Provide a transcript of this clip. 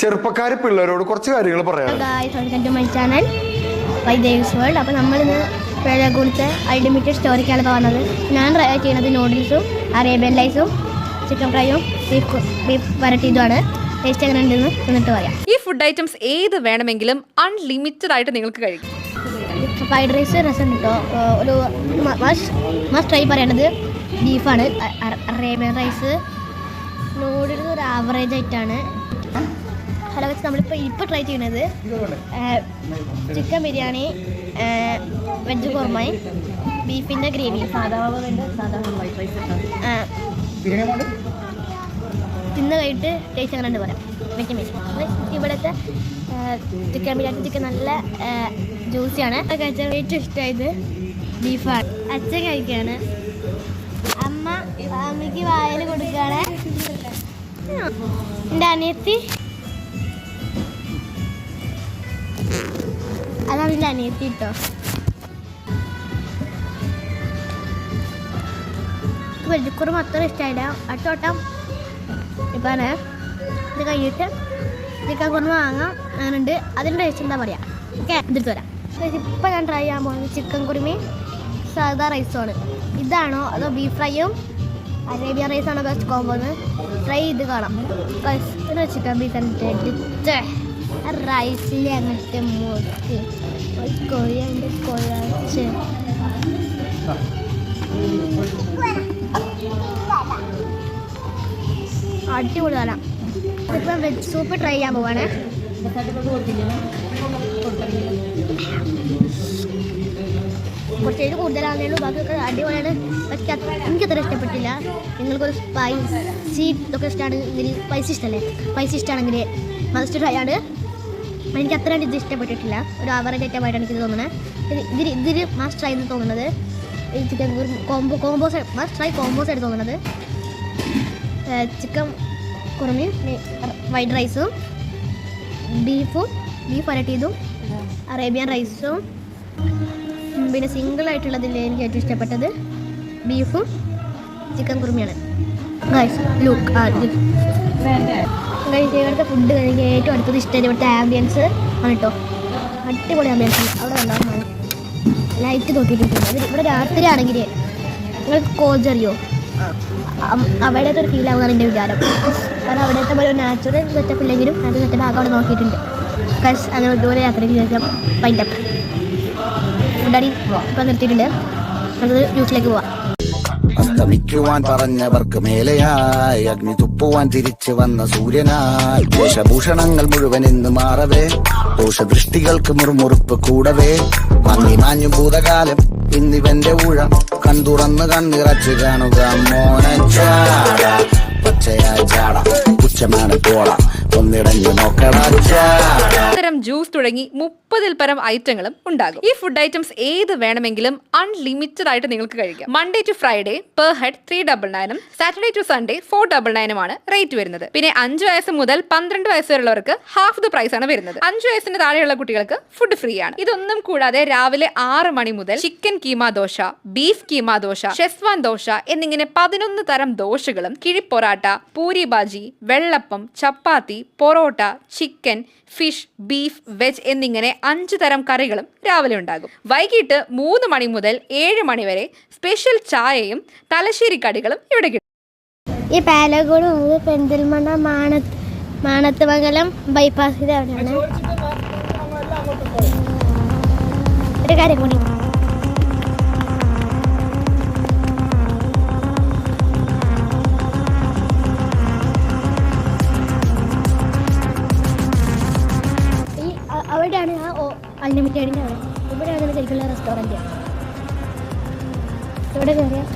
ചെറുപ്പക്കാര് പിള്ളേരോട് കുറച്ച് കാര്യങ്ങൾ പറയാം. Guys welcome to my channel Vaidev's world അപ്പോൾ നമ്മളിന്ന് പേഴക്കുളത്തെ അൾട്ടിമേറ്റഡ് സ്റ്റോറിക്കാണ് പോകുന്നത് ഞാൻ ട്രൈ ചെയ്യുന്നത് നൂഡിൽസും അറേബ്യൻ ലൈസും ചിക്കൻ ഫ്രൈയും ബീഫ് ബീഫ് വരട്ടിയതുമാണ് ടേസ്റ്റ് എങ്ങനെ ഉണ്ടെന്ന് എന്നിട്ട് പറയാം. ഈ ഫുഡ് ഐറ്റംസ് ഏത് വേണമെങ്കിലും അൺലിമിറ്റഡ് ആയിട്ട് നിങ്ങൾക്ക് കഴിക്കും. ഫ്രൈഡ് റൈസ് രസം കിട്ടോ ഒരു മസ്റ്റ് ട്രൈ പറയണത് ബീഫാണ് അറേബ്യൻ റൈസ് നൂഡിൽസ് ഒരു ആവറേജ് ആയിട്ടാണ് ഹലോ വെച്ച് നമ്മളിപ്പോൾ ഇപ്പോൾ ട്രൈ ചെയ്യണത് ചിക്കൻ ബിരിയാണി വെജ് കുർമായി ബീഫിന്റെ ഗ്രേവി. തിന്ന് കഴിഞ്ഞിട്ട് ടേസ്റ്റ് അങ്ങനെ ഉണ്ട്? പറയാം. വെക്കും മിസ് ഇവിടുത്തെ ചിക്കൻ ബിരിയാണി ചിക്കൻ നല്ല ജ്യൂസിയാണ് കഴിച്ചാൽ ഏറ്റവും ഇഷ്ടമായത് ബീഫാണ്. അച്ഛൻ കഴിക്കുകയാണ് അമ്മ അമ്മയ്ക്ക് വായൽ കൊടുക്കുകയാണ്. എന്റെ അനിയത്തി. അതാണ് എന്റെ അനിയത്തി കേട്ടോ വെജിക്കുറും അത്ര ഇഷ്ടമായില്ല അടുത്ത വട്ടം ഇപ്പം ഇത് കഴിഞ്ഞിട്ട് ചിക്കൻ എന്താ പറയുക ഓക്കെ എടുത്ത് വരാം. ഇപ്പം ഞാൻ ട്രൈ ചെയ്യാൻ പോകുന്നത് ചിക്കൻ കുറുമയും സാധാ റൈസുമാണ് ഇതാണോ അതോ ബീഫ് ഫ്രൈയും അറേബ്യൻ ആണ് ബെസ്റ്റ് കോമ്പോ ട്രൈ ചെയ്ത് കാണാം. റൈസ് പിന്നെ ചിക്കൻ ബീഫ് എന്നിട്ട് റൈസിൽ അങ്ങനത്തെ മുക്കി കൊഴിയുണ്ട് കൊഴച്ച്. അടിപൊളി തരാം ഇപ്പം വെജ് സൂപ്പ് ട്രൈ ചെയ്യാൻ പോവാണ്. കുറച്ചേര് കൂടുതലാണെങ്കിലും ബാക്കിയൊക്കെ അടിപൊളിയാണ്. പക്ഷേ അത്ര എനിക്കത്ര ഇഷ്ടപ്പെട്ടില്ല. നിങ്ങൾക്കൊരു സ്പൈസി ഇതൊക്കെ ഇഷ്ടമാണെങ്കിൽ സ്പൈസി ഇഷ്ടമല്ലേ സ്പൈസി ഇഷ്ടമാണെങ്കിൽ മസ്റ്റ് ട്രൈ ആണ് എനിക്ക് അത്ര ഇത് ഇഷ്ടപ്പെട്ടിട്ടില്ല. ഒരു ആവറേജ് ഐറ്റമായിട്ടാണ് എനിക്ക് തോന്നുന്നത് ഇത് ഇതിൽ ഇതിൽ മസ്റ്റ് ട്രൈ എന്ന് തോന്നുന്നത് ഈ chicken combo combos must try combos ആയിട്ട് തോന്നുന്നത് ചിക്കൻ കുറുമയും വൈറ്റ് റൈസും ബീഫും ബീഫ് വരട്ടിയതും അറേബ്യൻ റൈസും പിന്നെ സിംഗിൾ ആയിട്ടുള്ളതിൽ എനിക്ക് ഏറ്റവും ഇഷ്ടപ്പെട്ടത് ബീഫും ചിക്കൻ കുറുമിയാണ്. ഗൈസ് ലുക്ക് ഇവിടുത്തെ ഫുഡ് എനിക്ക് ഏറ്റവും അടുത്തത് ഇഷ്ടം ഇവിടുത്തെ ആംബിയൻസ് ആണ് കേട്ടോ അടിപൊളി ആംബിയൻസ് ആണ്. അവിടെ ഉണ്ടാകുന്നതാണ് ലൈറ്റ് നോക്കിയിട്ടുണ്ട് അത് ഇവിടെ രാത്രി ആണെങ്കിൽ നിങ്ങൾക്ക് കോച്ച് അറിയോ? അവിടുത്തെ ഒരു ഫീൽ ആവുന്നതാണ് എന്റെ വിചാരം. കാരണം അവിടുത്തെ പോലെ നാച്ചുറൽ സെറ്റപ്പ് ഇല്ലെങ്കിലും അത് സെറ്റപ്പ് ആകെ നോക്കിയിട്ടുണ്ട്. കസ് അങ്ങനെ ഇതുപോലെ യാത്രയ്ക്ക് ശേഷം പൈന്റപ്പ് ഫുഡടി ഇപ്പം നിർത്തിയിട്ടുണ്ട്. നമുക്ക് ജ്യൂസിലേക്ക് പോവാം. അസ്തമിക്കുവാൻ പറഞ്ഞവർക്ക് മേലെയായി അഗ്നി തുപ്പുവാൻ തിരിച്ചു വന്ന സൂര്യനായി. ദോഷഭൂഷണങ്ങൾ മുഴുവൻ ഇന്ന് മാറവേ ദോഷദൃഷ്ടികൾക്ക് മുറുമുറുപ്പ് കൂടവേ. മന്നി മാഞ്ഞു ഭൂതകാലം ഇന്നിവന്റെ ഊഴം കൺതുറന്ന് കണ്ണിറച്ചു കാണുക മോനച്ചാട പച്ചയായ ചാട പുച്ഛമാണ് പോള ഒന്നിടഞ്ഞു തരം ജ്യൂസ് തുടങ്ങി മുപ്പതിൽ പരം ഐറ്റങ്ങളും ഉണ്ടാകും. ഈ ഫുഡ് ഐറ്റംസ് ഏത് വേണമെങ്കിലും അൺലിമിറ്റഡ് ആയിട്ട് നിങ്ങൾക്ക് കഴിക്കാം. Monday to Friday per head three double നയനും Saturday to Sunday four double നയനുമാണ് rate വരുന്നത്. പിന്നെ അഞ്ച് വയസ്സ് മുതൽ പന്ത്രണ്ട് വയസ്സ് വരെയുള്ളവർക്ക് ഹാഫ് ദ പ്രൈസ് ആണ് വരുന്നത്. അഞ്ച് വയസ്സിന് താഴെയുള്ള കുട്ടികൾക്ക് ഫുഡ് ഫ്രീ ആണ്. ഇതൊന്നും കൂടാതെ രാവിലെ ആറ് മണി മുതൽ chicken keema dosa beef keema dosa Schezwan dosa എന്നിങ്ങനെ പതിനൊന്ന് തരം ദോശകളും കിഴിപ്പൊറാട്ട പൂരി ബാജി വെള്ളപ്പം chapati parotta chicken fish beef veg എന്നിങ്ങനെ അഞ്ച് തരം കറികളും രാവിലെ ഉണ്ടാകും വൈകിട്ട് മൂന്ന് മണി മുതൽ ഏഴ് മണി വരെ സ്പെഷ്യൽ ചായയും തലശ്ശേരി കടികളും ഇവിടെ കിട്ടും ഈ പാലക്കോട് മുതൽ പെരിന്തൽമണ്ണ മാണത്ത് മാണത്ത് മംഗലം ബൈപ്പാസിന്റെ അവിടെയാണ് ഒരു കാര്യം കൂടി അൺലിമിറ്റഡിന്റെ അവിടെ ഇവിടെയാണ് ശരിക്കുള്ള റെസ്റ്റോറന്റ് ഇവിടെ കയറിയാൽ